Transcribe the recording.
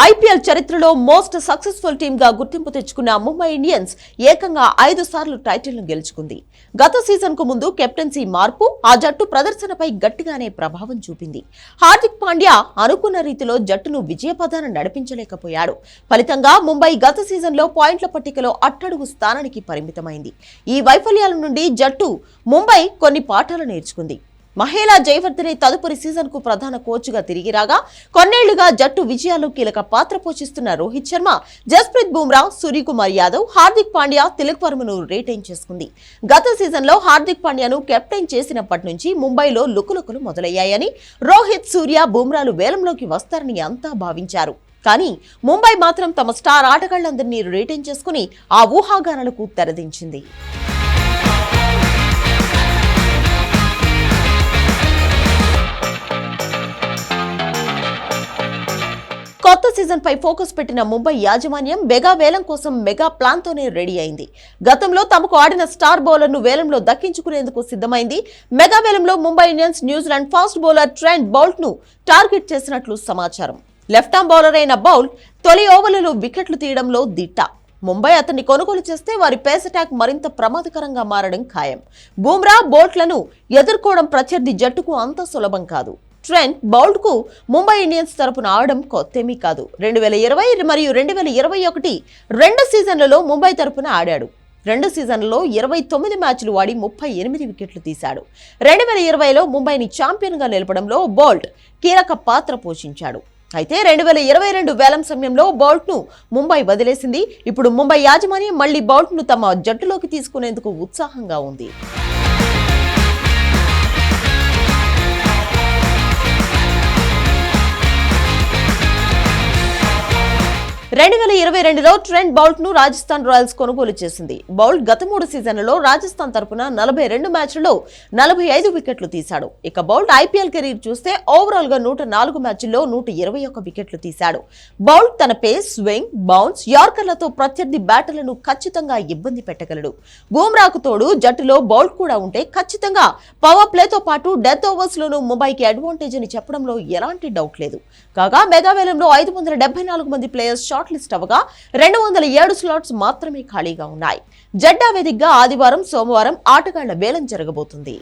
IPL చరిత్రలో most successful టీమ్గా గుర్తింపు తెచ్చుకున్న ముంబై ఇండియన్స్ ఏకంగా ఐదు సార్లు టైటిల్ను గెలుచుకుంది. గత సీజన్కు ముందు కెప్టెన్సీ మార్పు ఆ జట్టు ప్రదర్శనపై గట్టిగానే ప్రభావం చూపింది. హార్దిక్ పాండ్యా అనుకున్న రీతిలో జట్టును విజయపదాన నడిపించలేకపోయాడు. ఫలితంగా ముంబై గత సీజన్లో పాయింట్ల పట్టికలో అట్టడుగు స్థానానికి పరిమితమైంది. ఈ వైఫల్యాల నుండి జట్టు ముంబై కొన్ని పాఠాలు నేర్చుకుంది. మహేలా జయవర్ధనే తదుపరి సీజన్కు ప్రధాన కోచ్గా తిరిగి రాగా కొన్నేళ్ళుగా జట్టు విజయాల్లో కీలక పాత్ర పోషిస్తున్న రోహిత్ శర్మ జస్ప్రీత్ బుమ్రా సూర్యకుమార్ యాదవ్ హార్దిక్ పాండ్యా తిలక్ వర్మను రిటైన్ చేసుకుంది. గత సీజన్లో హార్దిక్ పాండ్యాను కెప్టెన్ చేసినప్పటి నుంచి ముంబైలో లుకులుకులు మొదలయ్యాయని రోహిత్ సూర్య బుమ్రాలు వేలంలోకి వస్తారని అంతా భావించారు. కానీ ముంబై మాత్రం తమ స్టార్ ఆటగాళ్ళందరినీ రిటైన్ చేసుకుని ఆ ఊహాగానాలకు తెరదించింది. కొత్త సీజన్ పై ఫోకస్ పెట్టిన ముంబై యాజమాన్యం మెగా వేలం కోసం మెగా ప్లాన్ తోనే రెడీ అయింది. గతంలో తమకు ఆడిన స్టార్ బౌలర్ను వేలంలో దక్కించుకునేందుకు సిద్ధమైంది. మెగా వేలంలో Mumbai Indians New Zealand fast bowler Trent బౌల్ట్ను target చేసినట్లు సమాచారం. లెఫ్ట్ ఆర్మ్ బౌలర్ అయిన బౌల్ట్ తొలి ఓవర్లలో వికెట్లు తీయడంలో దిట్ట. ముంబై అతన్ని కొనుగోలు చేస్తే వారి పేస్ అటాక్ మరింత ప్రమాదకరంగా మారడం ఖాయం. బూమ్రా బోట్లను ఎదుర్కోవడం ప్రత్యర్థి జట్టుకు అంత సులభం కాదు. ట్రెంట్ బౌల్ట్కు ముంబై ఇండియన్స్ తరపున ఆడడం కొత్తేమీ కాదు. రెండు వేల ఇరవై మరియు రెండు వేల ఇరవై ఒకటి రెండు సీజన్లలో ముంబై తరపున ఆడాడు. రెండు సీజన్లలో ఇరవై తొమ్మిది మ్యాచ్లు ఆడి ముప్పై ఎనిమిది వికెట్లు తీశాడు. రెండు వేల ఇరవైలో ముంబైని ఛాంపియన్గా నిలపడంలో బోల్ట్ కీలక పాత్ర పోషించాడు. అయితే రెండు వేల ఇరవై రెండు వేలం సమయంలో బౌల్ట్ను ముంబై వదిలేసింది. ఇప్పుడు ముంబై యాజమాన్యం మళ్ళీ బౌల్ట్ను తమ జట్టులోకి తీసుకునేందుకు ఉత్సాహంగా ఉంది. రెండు వేల ఇరవై రెండులో ట్రెండ్ బౌల్ట్ను రాజస్థాన్ రాయల్స్ కొనుగోలు చేసింది. బౌల్ట్ గత మూడు సీజన్లలో రాజస్థాన్ తరపున నలభై రెండు మ్యాచ్లలో నలభై ఐదు వికెట్లు తీశాడు. ఇక బౌల్ట్ ఐపీఎల్ కెరీర్ చూస్తే ఓవరాల్గా నూట నాలుగు మ్యాచ్ల్లో నూట ఇరవై ఒక్క వికెట్లు తీశాడు. బౌల్ట్ తన పేస్ స్వింగ్ బౌన్స్ యార్కర్లతో ప్రత్యర్థి బ్యాటర్లను ఖచ్చితంగా ఇబ్బంది పెట్టగలడు. బూమ్రాకు తోడు జట్టులో బౌల్ట్ కూడా ఉంటే ఖచ్చితంగా పవర్ ప్లేతో పాటు డెత్ ఓవర్స్ లోనూ ముంబైకి అడ్వాంటేజ్ అని చెప్పడంలో ఎలాంటి డౌట్ లేదు. కాగా మెగావేలంలో ఐదు వందల డెబ్బై నాలుగు మంది ప్లేయర్స్ షార్ట్ షార్ట్లిస్ట్ అవగా రెండు వందల ఏడు స్లాట్స్ మాత్రమే ఖాళీగా ఉన్నాయి. జడ్డా వేదికగా ఆదివారం సోమవారం ఆటగాళ్ళ వేలం జరగబోతుంది.